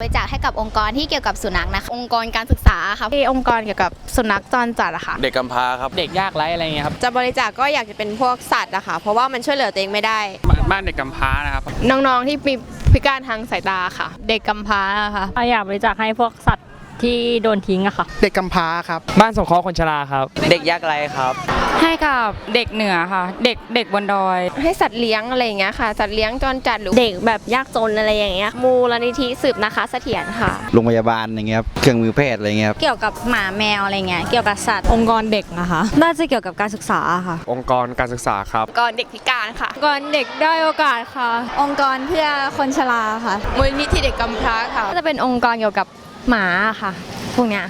บริจาคให้กับองค์กรที่เกี่ยวกับสุนัขนะคะ องค์กรการศึกษาค่ะที่องค์กรเกี่ยวกับสุนัขจรจัดอะค่ะ เด็กกำพร้าครับเด็กยากไร้อะไรเงี้ยครับจะบริจาคก็อยากจะเป็นพวกสัตว์อะค่ะ เพราะว่ามันช่วยเหลือตัวเองไม่ได้ บ้านเด็กกำพร้านะครับ น้องๆที่มีพิการทางสายตาค่ะ เด็กกำพร้าค่ะอยากบริจาคให้พวกสัตว์ ที่โดนทิ้งอะค่ะ เด็กกำพร้าครับ บ้านสงเคราะห์คนชราครับ เด็กยากไร้ครับ ให้กับเด็กเหนือค่ะ เด็กเด็กบนดอย ให้สัตว์เลี้ยงอะไรอย่างเงี้ยค่ะ สัตว์เลี้ยงจรจัดหรือเด็กแบบยากจนอะไรอย่างเงี้ย มูลนิธิสืบนะคะเสถียรค่ะ โรงพยาบาลอย่างเงี้ยครับเครื่องมือแพทย์อะไรเงี้ยครับเกี่ยวกับหมาแมวอะไรเงี้ย เกี่ยวกับสัตว์ องค์กรเด็กนะคะ น่าจะเกี่ยวกับการศึกษาค่ะ องค์กรการศึกษาครับองค์กรเด็กพิการค่ะองค์กรเด็กได้อยโอกาสค่ะ องค์กรเพื่อคนชราค่ะ มูลนิธิเด็กกำพร้าค่ะก็จะเป็นองค์กรเกี่ยวกับ หมาค่ะ พวกเนี้ย